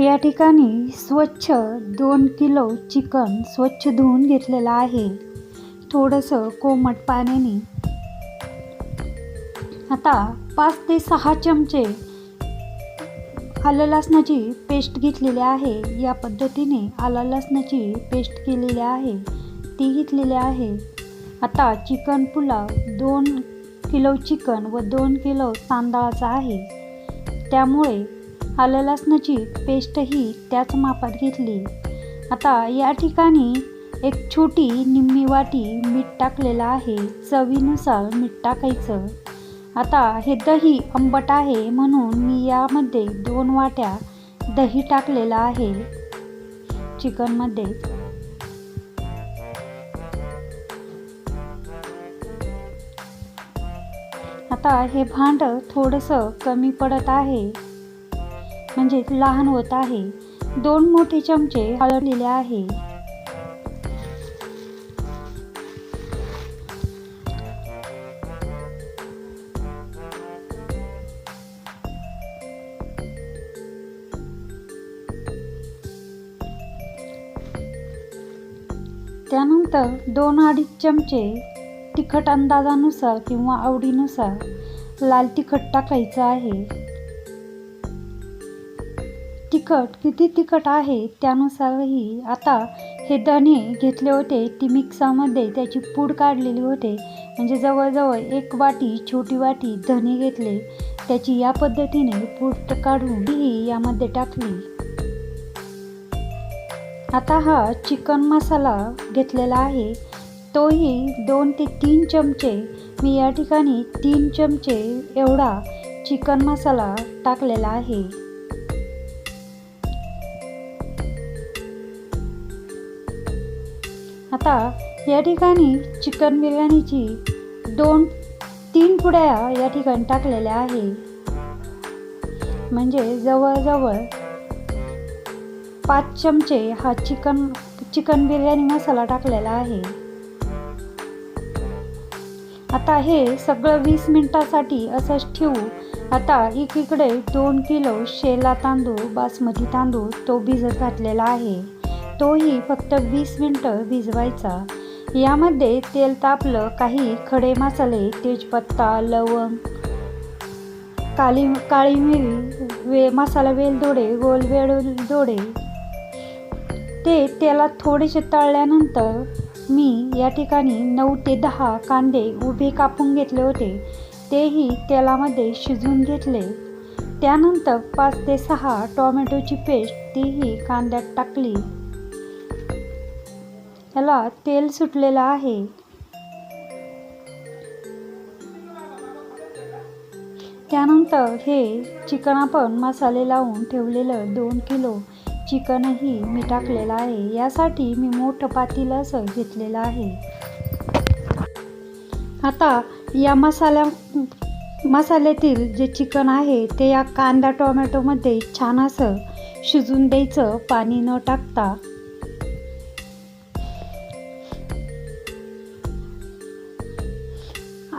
या ठिकाणी स्वच्छ दोन किलो चिकन स्वच्छ धुवून घेतलेलं आहे. थोडंसं कोमट पाण्याने. आता पाच ते सहा चमचे आलं लसणाची पेस्ट घेतलेली आहे. या पद्धतीने आलं लसणाची पेस्ट केलेली आहे. ती घेतलेली आहे. आता चिकन पुलाव दोन किलो चिकन व दोन किलो तांदळाचा आहे. त्यामुळे आलं लसणाची पेस्टही त्याच मापात घेतली. आता या ठिकाणी एक छोटी निम्मी वाटी मीठ टाकलेलं आहे. चवीनुसार मीठ टाकायचं. आता हे दही आंबट आहे म्हणून मी यामध्ये दोन वाट्या दही टाकलेलं आहे. चिकनमध्ये आता हे भांड थोडंसं कमी पडत आहे. म्हणजे लहान होत आहे. दोन मोठे चमचे हळदलेले आहे. त्यानंतर दोन अडीच चमचे तिखट अंदाजानुसार किंवा आवडीनुसार लाल तिखट टाकायचं आहे. तिखट किती तिखट आहे त्यानुसारही आता हे धणे घेतले होते. ती मिक्सरमध्ये त्याची पूड काढलेली होते. म्हणजे जवळजवळ एक वाटी छोटी वाटी धणे घेतले. त्याची या पद्धतीने पूड काढून ही यामध्ये टाकली. आता हा चिकन मसाला घेतलेला आहे. तोही दोन ते तीन चमचे. मी या ठिकाणी तीन चमचे एवढा चिकन मसाला टाकलेला आहे. आता या ठिकाणी चिकन बिर्याणीची दोन तीन पुड्या या ठिकाणी टाकलेल्या आहे म्हणजे जवळजवळ पाच चमचे हा चिकन चिकन बिर्याणी मसाला टाकलेला आहे. आता हे सगळं वीस मिनटासाठी असंच ठेवू. आता एकीकडे दोन किलो शेला तांदूळ बासमती तांदूळ तो भिजत घातलेला आहे. तोही फक्त वीस मिनटं भिजवायचा. यामध्ये तेल तापलं काही खडे मसाले तेजपत्ता लवंग काली काळी मिरी वे मसाला वेलदोडे गोल वेलदोडे ते तेलात थोडेसे तळल्यानंतर मी या ठिकाणी नऊ ते दहा कांदे उभे कापून घेतले होते. तेही तेलामध्ये शिजून घेतले. त्यानंतर पाच ते सहा टॉमॅटोची पेस्ट तीही कांद्यात टाकली. त्याला तेल सुटलेलं आहे. त्यानंतर हे चिकन आपण मसाले लावून ठेवलेलं दोन किलो चिकनही मी टाकलेलं आहे. यासाठी मी मोठं पातील असं घेतलेलं आहे. आता या मसाल्या मसाल्यातील जे चिकन आहे ते या कांदा टोमॅटोमध्ये छान असं शिजून द्यायचं. पाणी न टाकता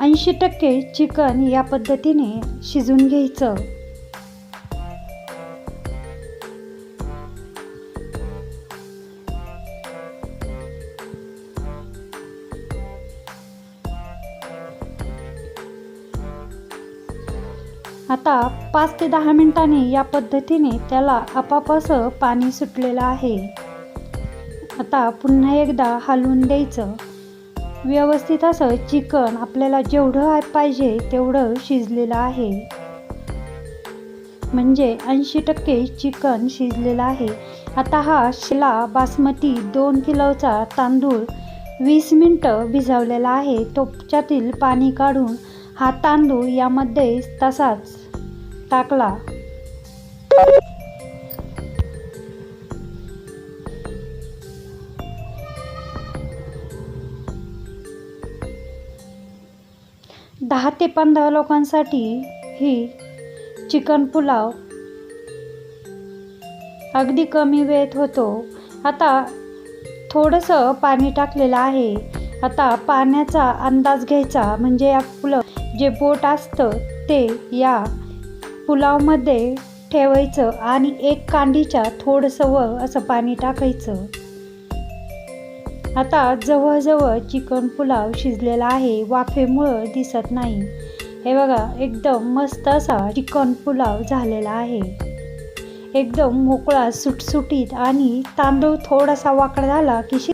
ऐंशी टक्के चिकन या पद्धतीने शिजून घ्यायचं. आता पाच ते दहा मिनिटांनी या पद्धतीने त्याला आपाप असं पाणी सुटलेलं आहे. आता पुन्हा एकदा हलवून द्यायचं. व्यवस्थित असं चिकन आपल्याला जेवढं पाहिजे तेवढं शिजलेलं आहे. म्हणजे ऐंशी टक्के चिकन शिजलेलं आहे. आता हा शिला बासमती दोन किलोचा तांदूळ वीस मिनटं भिजवलेला आहे. तोपच्यातील पाणी काढून हा तांदूळ यामध्ये तसाच टाकला. दहा ते पंधरा लोकांसाठी ही चिकन पुलाव अगदी कमी वेळेत होतो. आता थोडंसं पाणी टाकलेलं आहे. आता पाण्याचा अंदाज घ्यायचा म्हणजे आपलं जे बोट असतं ते या पुलावमध्ये ठेवायचं आणि एक कांडीच्या थोडंसं वर असं पाणी टाकायचं. आता जवळजवळ चिकन पुलाव शिजलेला आहे वाफेमुळं दिसत नाही. हे बघा एकदम मस्त असा चिकन पुलाव झालेला आहे. एकदम मोकळा सुटसुटीत आणि तांदूळ थोडासा वाकडा झाला की शि